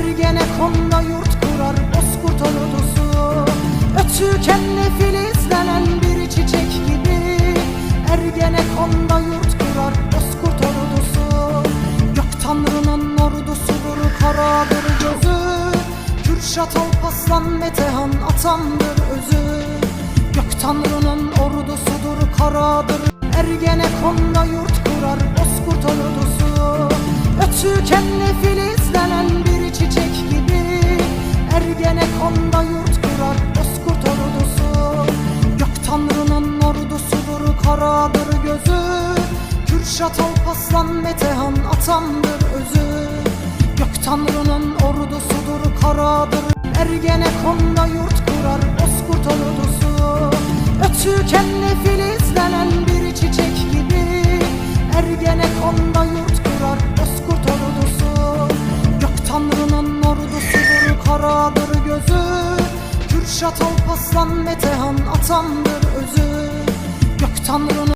Ergenekon'da yurt kurar bozkurt ordusu Ötükenli filizlenen bir çiçek gibi. Ergenekon'da yurt kurar bozkurt ordusu Gök tanrının ordusudur karadır gözü. Kürşat Alpaslan Metehan atamdır özü. Gök tanrının ordusudur karadır Ergenekon'da yurt kurar bozkurt ordusu filizlenen bir Ergenekon'da yurt kurar bozkurt ordusu. Gök tanrının ordusudur karadır gözü. Kürşat Alpaslan Metehan atamdır özü. Gök tanrının ordusudur karadır. Ergenekon'da yurt kurar bozkurt ordusu. Ötükenli filizlenen bir çiçek gibi. Ergenekon'da yurt kurar bozkurt ordusu karadır gözü. Kürşat Alpaslan Metehan atamdır özü. Gök tanrının